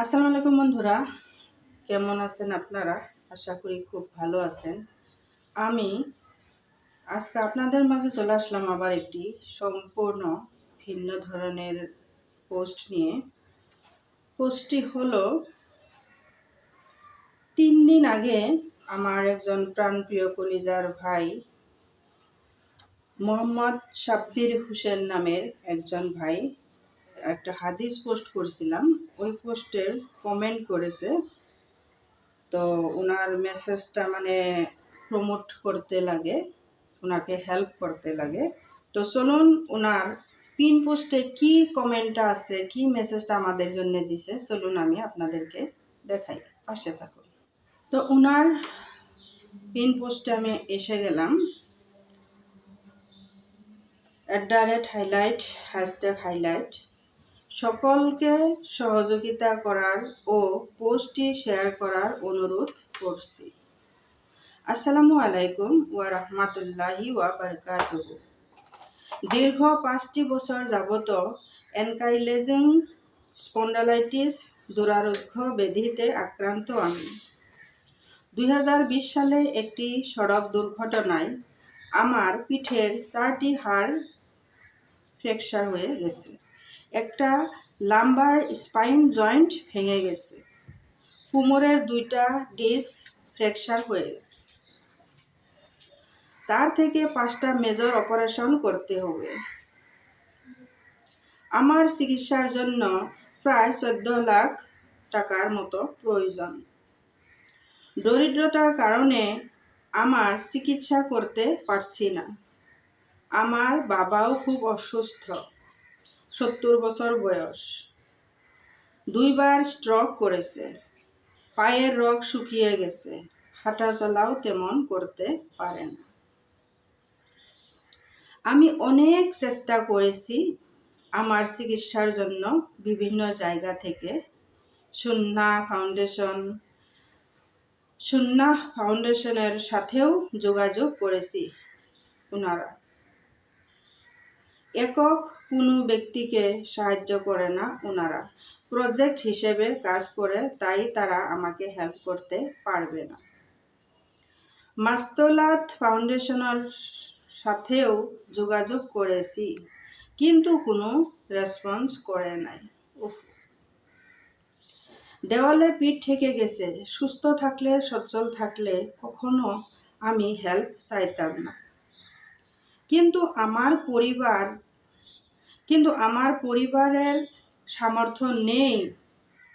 আসসালামু আলাইকুম বন্ধুরা। কেমন আছেন আপনারা? আশা করি খুব ভালো আছেন। আমি আজকে আপনাদের মাঝে চলে আসলাম আবার একটি সম্পূর্ণ ভিন্ন ধরনের পোস্ট নিয়ে। পোস্টটি হলো, তিন দিন আগে আমার একজন প্রাণপ্রিয় কলিজার ভাই মোহাম্মদ সাব্বির হোসেন নামের একজন ভাই একটা হাদিস পোস্ট করেছিলাম, ওই পোস্টের কমেন্ট করেছে। তো ওনার মেসেজটা মানে প্রমোট করতে লাগে ওনাকে হেল্প করতে লাগে। তো চলুন ওনার পিন পোস্টে কি কমেন্টটা আছে, কি মেসেজটা আমাদের জন্য দিছে, চলুন আমি আপনাদেরকে দেখাই, পাশে থাকুন। তো ওনার পিন পোস্টে আমি এসে গেলাম। At the rate highlight hashtag highlight সকলকে সহযোগিতা করার ও পোস্টটি শেয়ার করার অনুরোধ করছি। আসসালামু আলাইকুম ওয়া রাহমাতুল্লাহি ওয়া বারাকাতুহু। দীর্ঘ পাঁচটি বছর যাবত এনকাইলেজিং স্পন্ডালাইটিস দুরারোগ্য ব্যাধিতে আক্রান্ত আমি। দু হাজার বিশ সালে একটি সড়ক দুর্ঘটনায় আমার পিঠের চারটি হাড় ফ্র্যাকচার হয়ে গেছে। একটা লাম্বার স্পাইন জয়েন্ট ভেঙে গেছে। কোমরের দুইটা ডিস্ক ফ্র্যাকচার হয়ে গেছে। চার থেকে পাঁচটা মেজর অপারেশন করতে হবে। আমার চিকিৎসার জন্য প্রায় চোদ্দ লাখ টাকার মতো প্রয়োজন। দরিদ্রতার কারণে আমার চিকিৎসা করতে পারছি না। আমার বাবাও খুব অসুস্থ। সত্তর বছর বয়স। দুইবার স্ট্রোক করেছে। পায়ের রগ শুকিয়ে গেছে। হাঁটা চলাও তেমন করতে পারে না। আমি অনেক চেষ্টা করেছি আমার চিকিৎসার জন্য বিভিন্ন জায়গা থেকে। সুন্না ফাউন্ডেশন সুন্না ফাউন্ডেশনের সাথেও যোগাযোগ করেছি ওনারা একক কোনো ব্যক্তিকে সাহায্য করে না ওনারা। প্রজেক্ট হিসেবে কাজ করে, তাই তারা আমাকে হেল্প করতে পারবে না। মাস্তলাত ফাউন্ডেশনের সাথেও যোগাযোগ করেছি, কিন্তু কোনো রেসপন্স করে নাই। দেওয়ালে পিঠ থেকে গেছে, সুস্থ থাকলে, সচ্ছল থাকলে কখনো আমি হেল্প চাইতাম না। কিন্তু আমার পরিবার কিন্তু আমার পরিবারের সামর্থ্য নেই।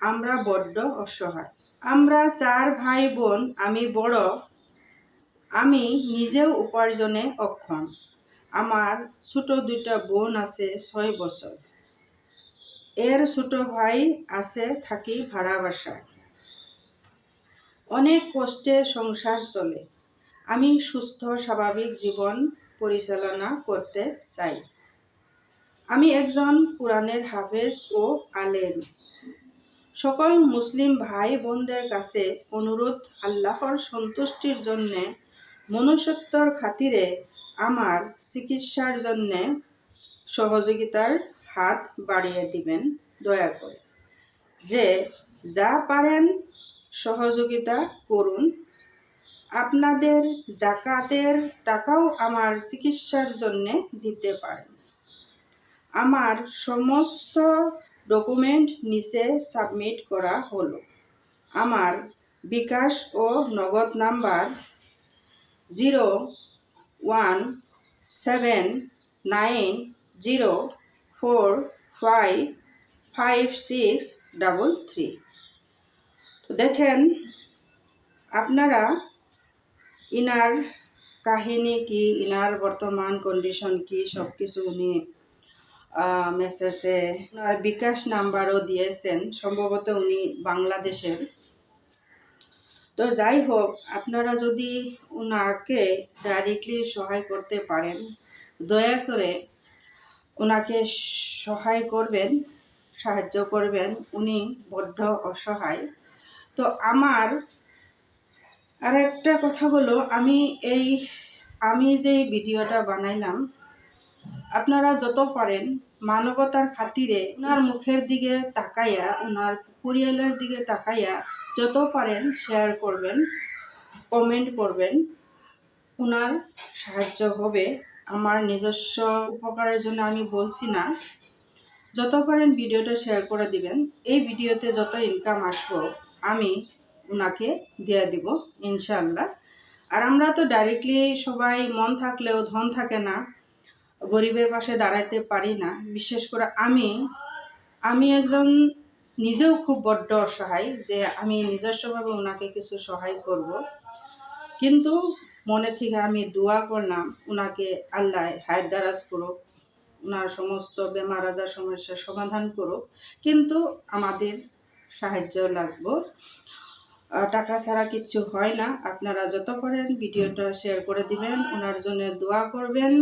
আমরা বড্ড অসহায়। আমরা চার ভাই বোন আমি বড়। আমি নিজেও উপার্জনে অক্ষম। আমার ছোট দুইটা বোন আছে ছয় বছর। এর ছোট ভাই আছে থাকি ভাড়া বাসায়। অনেক কষ্টে সংসার চলে। আমি সুস্থ, স্বাভাবিক জীবন পরিচালনা করতে চাই। আমি একজন কোরআনের হাফেজ ও আলেম। সকল মুসলিম ভাই বোনদের কাছে অনুরোধ, আল্লাহর সন্তুষ্টির জন্যে, মনুষ্যত্বর খাতিরে আমার চিকিৎসার জন্যে সহযোগিতার হাত বাড়িয়ে দিবেন, দয়া করে। যে যা পারেন, সহযোগিতা করুন। আপনাদের জাকাতের টাকাও আমার চিকিৎসার জন্যে দিতে পারেন। আমার সমস্ত ডকুমেন্ট নিচে সাবমিট করা হলো। আমার বিকাশ ও Nagad number zero one seven nine zero four five five six double three. তো দেখেন, আপনারা ইনার কাহিনী কি, ইনার বর্তমান কন্ডিশন কি সব কিছু উনি মেসেজে ওনার বিকাশ নাম্বারও দিয়েছেন। সম্ভবত উনি বাংলাদেশের। তো যাই হোক, আপনারা যদি ওনাকে ডাইরেক্টলি সহায় করতে পারেন, দয়া করে ওনাকে সহায় করবেন, সাহায্য করবেন। উনি বড্ড অসহায়। তো আমার আর একটা কথা হলো, আমি এই, আমি যে ভিডিওটা বানাইলাম আপনারা যত পারেন মানবতার খাতিরে ওনার মুখের দিকে তাকাইয়া ওনার পরিয়ালের দিকে তাকাইয়া যত পারেন শেয়ার করবেন কমেন্ট করবেন। ওনার সাহায্য হবে। আমার নিজস্ব উপকারের জন্য আমি বলছি না। যত পারেন ভিডিওটা শেয়ার করে দিবেন। এই ভিডিওতে যত ইনকাম আসব, আমি ওনাকে দিয়ে দিব ইনশাল্লাহ আর আমরা তো ডাইরেক্টলি সবাই মন থাকলেও ধন থাকে না। গরিবের পাশে দাঁড়াইতে পারি না। বিশেষ করে আমি আমি একজন নিজেও খুব বড্ড অসহায় যে আমি নিজস্বভাবে ওনাকে কিছু সহায় করব। কিন্তু মনে থেকে আমি দোয়া করলাম ওনাকে আল্লাহ হায়াত দারাজ করুক ওনার সমস্ত বেমার আজার সমস্যার সমাধান করুক। কিন্তু আমাদের সাহায্য লাগবো। টাকা ছাড়া কিচ্ছু হয় না। আপনারা যত পারেন ভিডিওটা শেয়ার করে দিবেন ওনার জন্য দোয়া করবেন।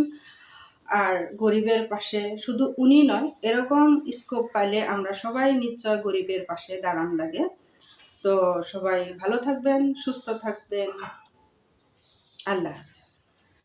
আর গরিবের পাশে শুধু উনি নয়, এরকম স্কোপ পাইলে আমরা সবাই নিশ্চয় গরিবের পাশে দাঁড়ান লাগে। তো সবাই ভালো থাকবেন, সুস্থ থাকবেন। আল্লাহ হাফিজ।